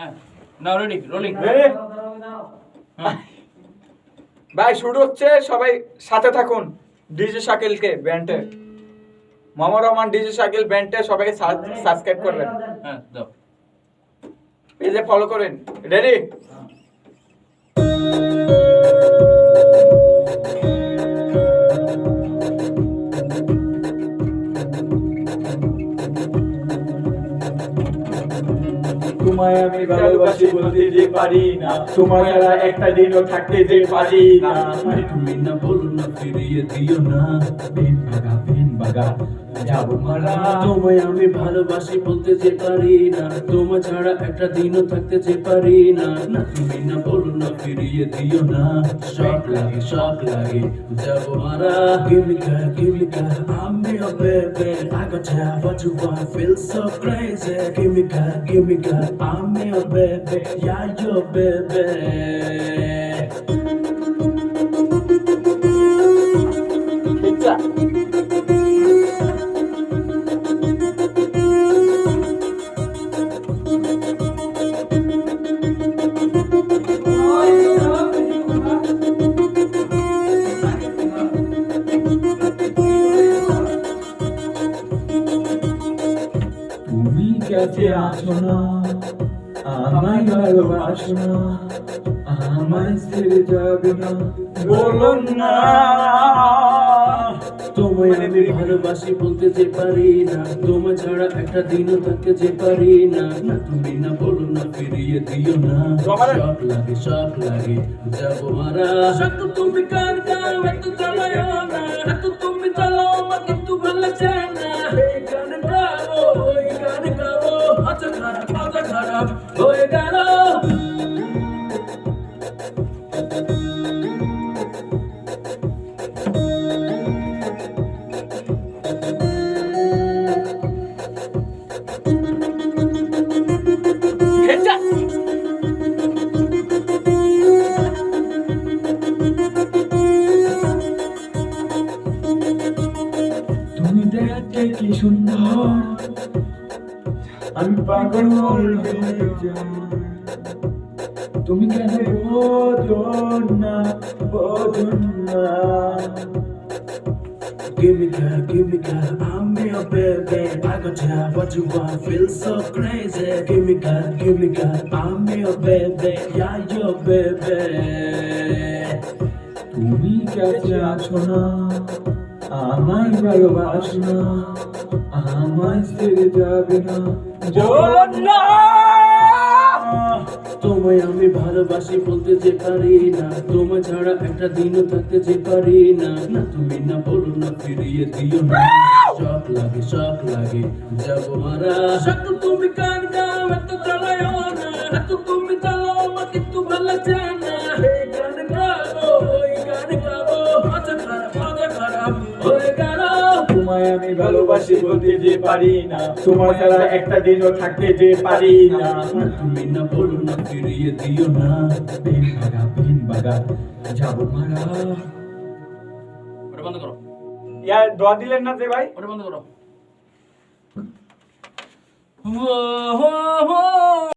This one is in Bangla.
হ্যাঁ নাও রেডি রোলিং? হ্যাঁ। ভাই শুরু হচ্ছে সবাই সাথে থাকুন। ডিজে শাকিলকে ব্যান্ডে। মামা রহমান ডিজে শাকিল ব্যান্ডে সবাইকে সাবস্ক্রাইব করবেন। হ্যাঁ দাও। পেজে ফলো করেন। রেডি তোমায় আমি ভালোবাসি বলতে যে পারি না। তোমার ছাড়া একটা দিনও থাকতে যে পারি না। তুমি না বলো না, ফিরিয়ে দিও না। পেন বাগা পেন বাগা তোমায় আমি ভালোবাসি বলতে যে পারি না। তোমার ছাড়া একটা দিনও থাকতে যে পারি না। না, তুমি না বলো না, ফিরিয়ে দিও না। শখ লাগে শখ লাগে, যাব মারা। me girl I'm your baby I got you what you want, feel girl give me girl I'm your baby yeah your baby ইচ্ছা তুমি কাছে আছো না আমায় ভালোবাসো না আমায় যাবে না বলুন না তোমায় আমি ভালোবাসি বলতে যে পারি না তোমার ছাড়া একটা দিনও থাকতে যে পারি না না তুমি না বলো না ফিরিয়ে দিও না শখ লাগে শখ লাগে যাব মারা তুমি কার গাও, এত চালায় না। হয়ে গেল। কি সুন্দর। আমি পাগল হয়ে যাই। তুমি কেন বোঝো না বোঝো না Give me girl, give me girl, I'm your baby. I got you, what you want, feel so crazy. Give me girl, give me girl, I'm your baby. Yeah, your baby. তুমি কাছে আছো না আমায় ভালোবাসো না আমায় ছেড়ে যাবে না তোমায় আমি ভালোবাসি বলতে যে পারি না। তোমার ছাড়া একটা দিনও থাকতে যে পারি না। না, তুমি না বলো না, ফিরিয়ে দিও না। শখ লাগে শখ লাগে, যাব মারা। শখ তুমি কান গাও এত চালায় না। এত তুমি চালাও আমার কিন্তু ভালো লাগছে আমি ভালোবাসি বলতে যে পারি না। তোমার ছাড়া একটা দিনও থাকতে যে পারি না। তুমি না বলো না ফিরিয়ে দিও না। পেন বাগা পেন বাগা যাব মারা। ওটা বন্ধ করো। ইয়ার দোয়া দিলেন না যে ভাই? ওটা বন্ধ করো। হো হো